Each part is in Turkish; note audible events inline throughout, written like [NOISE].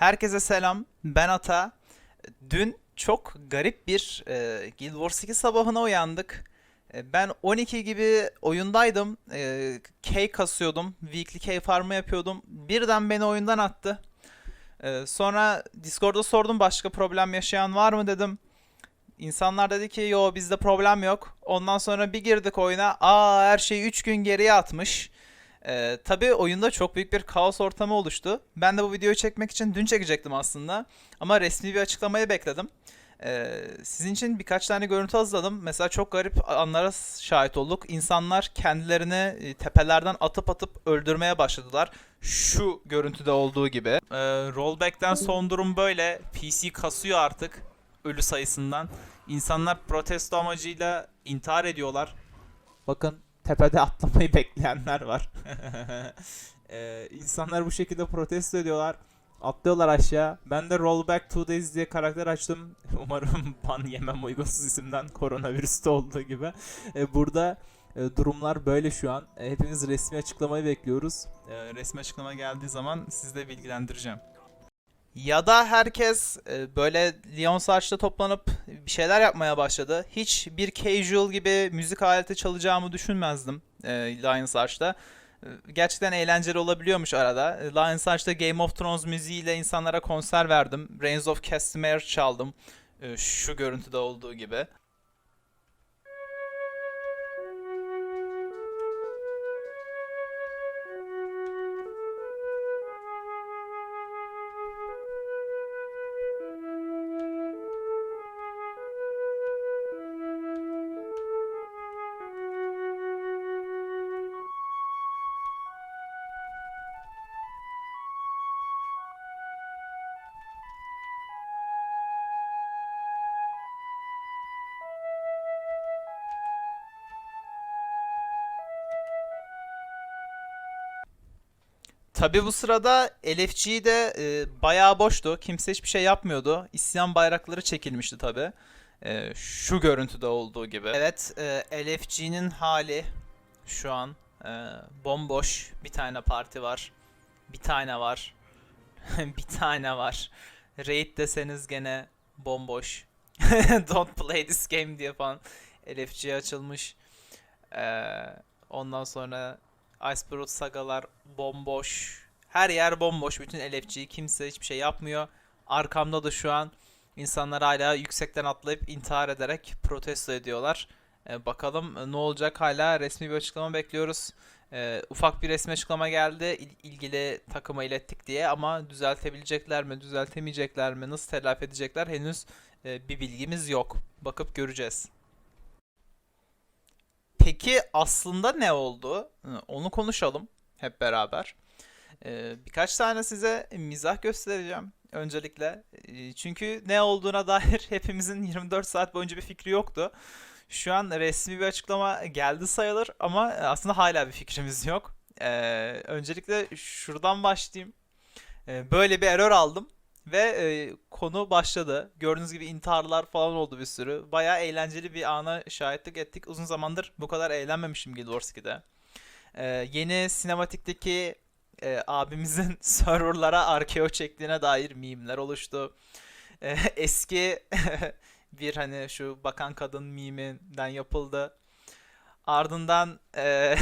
Herkese selam. Ben Ata. Dün çok garip bir e, Guild Wars 2 sabahına uyandık. E, ben 12 gibi oyundaydım. E, K kasıyordum. Weekly K farmı yapıyordum. Birden beni oyundan attı. E, sonra Discord'da sordum başka problem yaşayan var mı dedim. İnsanlar dedi ki yo bizde problem yok. Ondan sonra bir girdik oyuna. Aa her şeyi 3 gün geriye atmış. Ee, tabii oyunda çok büyük bir kaos ortamı oluştu. Ben de bu videoyu çekmek için dün çekecektim aslında. Ama resmi bir açıklamayı bekledim. Ee, sizin için birkaç tane görüntü hazırladım. Mesela çok garip anlara şahit olduk. İnsanlar kendilerini e, tepelerden atıp atıp öldürmeye başladılar. Şu görüntüde olduğu gibi. Ee, rollback'ten son durum böyle. PC kasıyor artık ölü sayısından. İnsanlar protesto amacıyla intihar ediyorlar. Bakın tepede atlamayı [LAUGHS] bekleyenler var. [LAUGHS] ee, insanlar bu şekilde protesto ediyorlar. Atlıyorlar aşağı. Ben de Rollback 2 Days diye karakter açtım. [LAUGHS] Umarım ban yemem uygunsuz isimden koronavirüste olduğu gibi. Ee, burada e, durumlar böyle şu an. E, hepimiz resmi açıklamayı bekliyoruz. E, resmi açıklama geldiği zaman sizi de bilgilendireceğim. Ya da herkes e, böyle Lyon Saç'ta toplanıp bir şeyler yapmaya başladı. Hiç bir casual gibi müzik aleti çalacağımı düşünmezdim e, Lion Saç'ta. E, Gerçekten eğlenceli olabiliyormuş arada. Lion Saç'ta Game of Thrones müziğiyle insanlara konser verdim. Reigns of Castamere çaldım. Şu görüntüde olduğu gibi. Tabi bu sırada LFG de e, bayağı boştu. Kimse hiçbir şey yapmıyordu. İsyan bayrakları çekilmişti tabi. E, şu görüntüde olduğu gibi. Evet, e, LFG'nin hali şu an e, bomboş. Bir tane parti var. Bir tane var. [LAUGHS] bir tane var. Raid deseniz gene bomboş. [LAUGHS] Don't play this game diye falan LFG açılmış. E, ondan sonra Iceberg sagalar bomboş. Her yer bomboş. Bütün LFG kimse hiçbir şey yapmıyor. Arkamda da şu an insanlar hala yüksekten atlayıp intihar ederek protesto ediyorlar. Ee, bakalım e, ne olacak hala resmi bir açıklama bekliyoruz. Ee, ufak bir resmi açıklama geldi İl- ilgili takıma ilettik diye ama düzeltebilecekler mi düzeltemeyecekler mi nasıl telafi edecekler henüz e, bir bilgimiz yok. Bakıp göreceğiz. Peki aslında ne oldu? Onu konuşalım hep beraber. Ee, birkaç tane size mizah göstereceğim öncelikle. Ee, Çünkü ne olduğuna [LAUGHS] dair hepimizin 24 saat boyunca bir fikri yoktu. Şu an resmi bir açıklama geldi sayılır ama aslında hala bir fikrimiz yok. Ee, öncelikle şuradan başlayayım. Böyle bir error aldım ve e, konu başladı. Gördüğünüz gibi intiharlar falan oldu bir sürü. Bayağı eğlenceli bir ana şahitlik ettik. Uzun zamandır bu kadar eğlenmemişim Guild Wars 2'de. Ee, yeni sinematikteki e, abimizin [LAUGHS] serverlara arkeo çektiğine dair mimler oluştu. Ee, [LAUGHS] eski [LAUGHS] bir hani şu bakan kadın miminden yapıldı. Ardından e,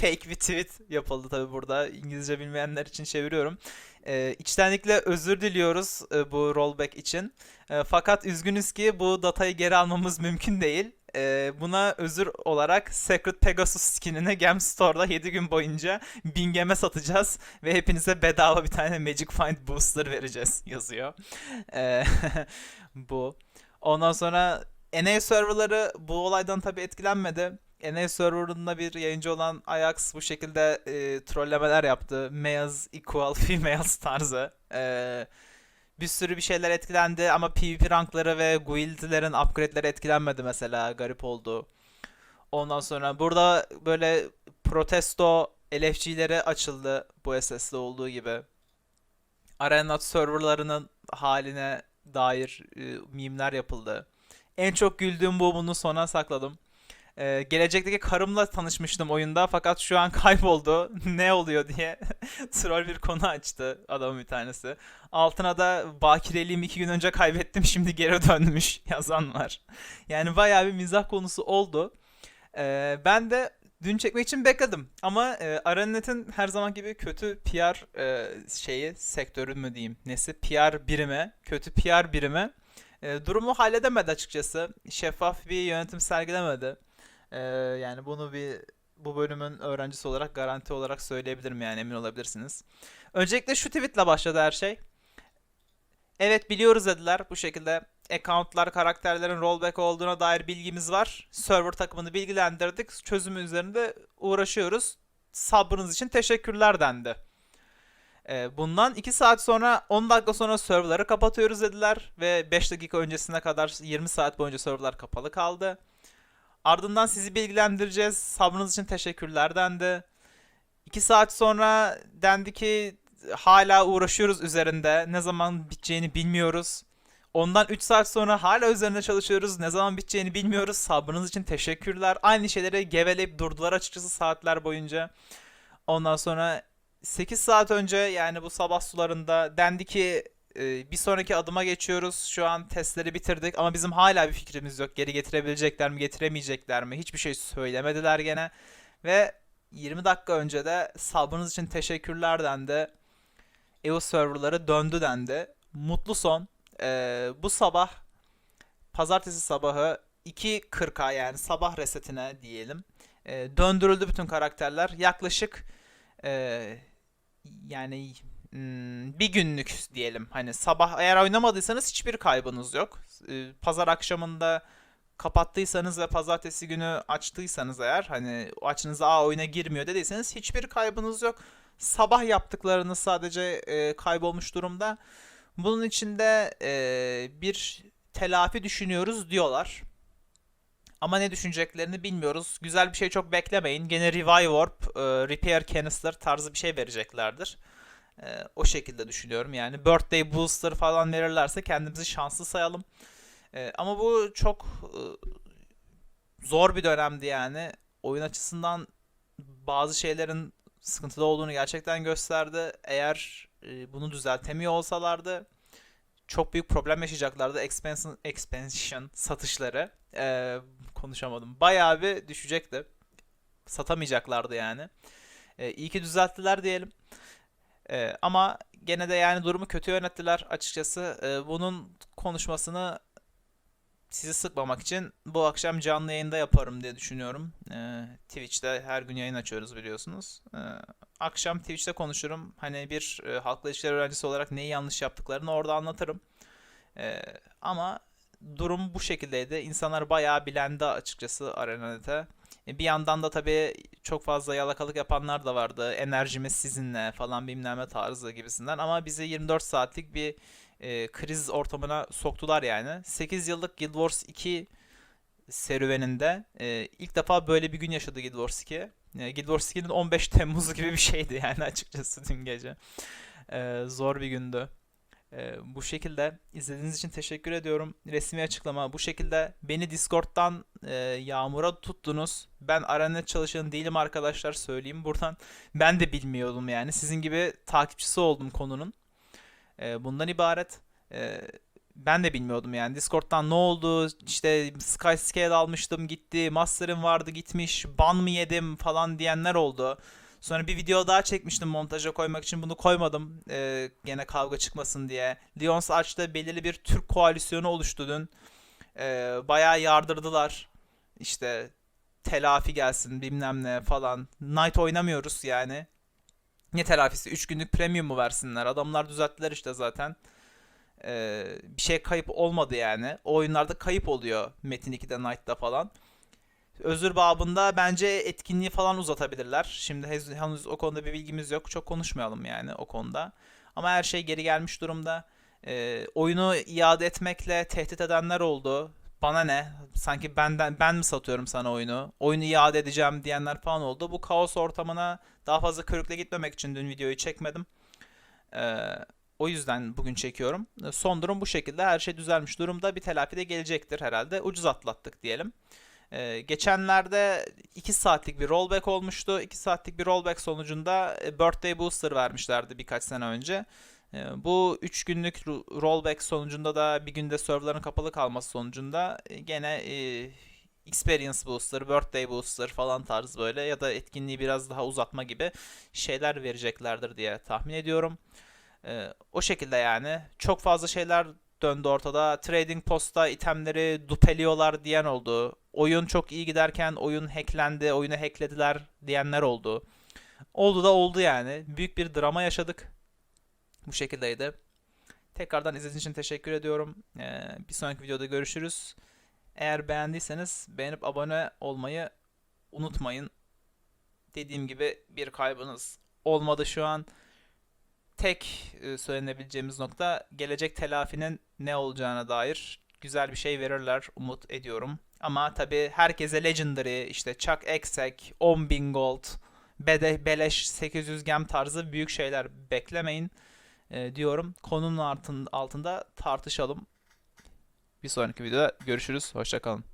fake bir tweet yapıldı tabi burada. İngilizce bilmeyenler için çeviriyorum. E, içtenlikle özür diliyoruz e, bu rollback için. E, fakat üzgünüz ki bu datayı geri almamız mümkün değil. E, buna özür olarak Secret Pegasus skinini Gem Store'da 7 gün boyunca 1000 geme satacağız ve hepinize bedava bir tane Magic Find Booster vereceğiz [LAUGHS] yazıyor. E, [LAUGHS] bu. Ondan sonra NA serverları bu olaydan tabii etkilenmedi. NA serverında bir yayıncı olan Ajax bu şekilde e, trollemeler yaptı. Males equal [LAUGHS] females tarzı. E, bir sürü bir şeyler etkilendi ama PvP rankları ve guildlerin upgrade'leri etkilenmedi mesela. Garip oldu. Ondan sonra burada böyle protesto LFG'leri açıldı bu SS'de olduğu gibi. Arena serverlarının haline dair e, mimler yapıldı. En çok güldüğüm bu bunu sona sakladım. Ee, gelecekteki karımla tanışmıştım oyunda fakat şu an kayboldu. [LAUGHS] ne oluyor diye [LAUGHS] troll bir konu açtı adamın bir tanesi. Altına da bakireliğimi iki gün önce kaybettim şimdi geri dönmüş [LAUGHS] yazan var. Yani bayağı bir mizah konusu oldu. Ee, ben de dün çekmek için bekledim. Ama e, Aranet'in her zaman gibi kötü PR e, şeyi, sektörü mü diyeyim, nesi PR birimi, kötü PR birimi e, durumu halledemedi açıkçası. Şeffaf bir yönetim sergilemedi. E, yani bunu bir bu bölümün öğrencisi olarak garanti olarak söyleyebilirim yani emin olabilirsiniz. Öncelikle şu tweetle başladı her şey. Evet biliyoruz dediler bu şekilde accountlar karakterlerin rollback olduğuna dair bilgimiz var. Server takımını bilgilendirdik. Çözümü üzerinde uğraşıyoruz. Sabrınız için teşekkürler dendi. Ee, bundan 2 saat sonra 10 dakika sonra serverları kapatıyoruz dediler ve 5 dakika öncesine kadar 20 saat boyunca serverlar kapalı kaldı. Ardından sizi bilgilendireceğiz. Sabrınız için teşekkürler dendi. 2 saat sonra dendi ki hala uğraşıyoruz üzerinde. Ne zaman biteceğini bilmiyoruz. Ondan 3 saat sonra hala üzerinde çalışıyoruz. Ne zaman biteceğini bilmiyoruz. Sabrınız için teşekkürler. Aynı şeyleri geveleyip durdular açıkçası saatler boyunca. Ondan sonra 8 saat önce yani bu sabah sularında dendi ki e, bir sonraki adıma geçiyoruz. Şu an testleri bitirdik ama bizim hala bir fikrimiz yok. Geri getirebilecekler mi, getiremeyecekler mi? Hiçbir şey söylemediler gene. Ve 20 dakika önce de sabrınız için teşekkürler dendi. EU serverları döndü dendi. Mutlu son. Ee, bu sabah pazartesi sabahı 2.40'a yani sabah resetine diyelim. e, döndürüldü bütün karakterler. Yaklaşık e, yani bir günlük diyelim. Hani sabah eğer oynamadıysanız hiçbir kaybınız yok. E, pazar akşamında kapattıysanız ve pazartesi günü açtıysanız eğer hani o açınıza a oyuna girmiyor dediyseniz hiçbir kaybınız yok. Sabah yaptıklarınız sadece e, kaybolmuş durumda. Bunun için de e, bir telafi düşünüyoruz diyorlar. Ama ne düşüneceklerini bilmiyoruz. Güzel bir şey çok beklemeyin. Gene Revive Warp, e, Repair Canister tarzı bir şey vereceklerdir. E, o şekilde düşünüyorum. Yani Birthday Booster falan verirlerse kendimizi şanslı sayalım. E, ama bu çok e, zor bir dönemdi yani. Oyun açısından bazı şeylerin sıkıntıda olduğunu gerçekten gösterdi. Eğer e, bunu düzeltemiyor olsalardı çok büyük problem yaşayacaklardı. Expansion, expansion satışları. E, konuşamadım. Bayağı bir düşecekti. Satamayacaklardı yani. E, iyi ki düzelttiler diyelim. E, ama gene de yani durumu kötü yönettiler açıkçası. E, bunun konuşmasını sizi sıkmamak için bu akşam canlı yayında yaparım diye düşünüyorum. Ee, Twitch'te her gün yayın açıyoruz biliyorsunuz. Ee, akşam Twitch'te konuşurum. Hani bir e, halkla ilişkiler öğrencisi olarak neyi yanlış yaptıklarını orada anlatırım. Ee, ama durum bu şekildeydi. İnsanlar bayağı bilendi açıkçası Arena'da. E, bir yandan da tabii çok fazla yalakalık yapanlar da vardı. Enerjimiz sizinle falan bilmem ne tarzı gibisinden. Ama bizi 24 saatlik bir e, kriz ortamına soktular yani. 8 yıllık Guild Wars 2 serüveninde e, ilk defa böyle bir gün yaşadı Guild Wars 2. E, Guild Wars 2'nin 15 Temmuz gibi bir şeydi yani [LAUGHS] açıkçası dün gece. E, zor bir gündü. E, bu şekilde izlediğiniz için teşekkür ediyorum. Resmi açıklama bu şekilde. Beni Discord'dan e, yağmura tuttunuz. Ben Aranet çalışanı değilim arkadaşlar söyleyeyim buradan. Ben de bilmiyordum yani. Sizin gibi takipçisi oldum konunun. E, bundan ibaret. E, ben de bilmiyordum yani. Discord'dan ne oldu? İşte Skyscale almıştım gitti. Master'ım vardı gitmiş. Ban mı yedim falan diyenler oldu. Sonra bir video daha çekmiştim montaja koymak için. Bunu koymadım. Ee, gene kavga çıkmasın diye. Lions Arch'ta belirli bir Türk koalisyonu oluştu dün. Ee, bayağı yardırdılar. İşte telafi gelsin bilmem ne falan. Night oynamıyoruz yani. Ne telafisi? 3 günlük premium mu versinler? Adamlar düzelttiler işte zaten. Ee, bir şey kayıp olmadı yani. O oyunlarda kayıp oluyor Metin 2'de Knight'da falan. Özür babında bence etkinliği falan uzatabilirler. Şimdi henüz, o konuda bir bilgimiz yok. Çok konuşmayalım yani o konuda. Ama her şey geri gelmiş durumda. Ee, oyunu iade etmekle tehdit edenler oldu. Bana ne? Sanki benden ben mi satıyorum sana oyunu? Oyunu iade edeceğim diyenler falan oldu. Bu kaos ortamına daha fazla körükle gitmemek için dün videoyu çekmedim. Ee, o yüzden bugün çekiyorum. Son durum bu şekilde. Her şey düzelmiş durumda. Bir telafi de gelecektir herhalde. Ucuz atlattık diyelim. Ee, geçenlerde 2 saatlik bir rollback olmuştu. 2 saatlik bir rollback sonucunda e, Birthday Booster vermişlerdi birkaç sene önce. Ee, bu 3 günlük ro- rollback sonucunda da bir günde serverların kapalı kalması sonucunda e, gene e, Experience Booster, Birthday Booster falan tarz böyle ya da etkinliği biraz daha uzatma gibi şeyler vereceklerdir diye tahmin ediyorum. Ee, o şekilde yani. Çok fazla şeyler döndü ortada. Trading Post'ta itemleri dupeliyorlar diyen oldu. Oyun çok iyi giderken oyun hacklendi, oyunu hacklediler diyenler oldu. Oldu da oldu yani. Büyük bir drama yaşadık. Bu şekildeydi. Tekrardan izlediğiniz için teşekkür ediyorum. Ee, bir sonraki videoda görüşürüz. Eğer beğendiyseniz beğenip abone olmayı unutmayın. Dediğim gibi bir kaybınız olmadı şu an. Tek e, söylenebileceğimiz nokta gelecek telafinin ne olacağına dair güzel bir şey verirler umut ediyorum. Ama tabi herkese Legendary, işte Chuck Exek, 10.000 Gold, Bede, Beleş 800 gem tarzı büyük şeyler beklemeyin e, diyorum. Konunun altın- altında tartışalım. Bir sonraki videoda görüşürüz. Hoşçakalın.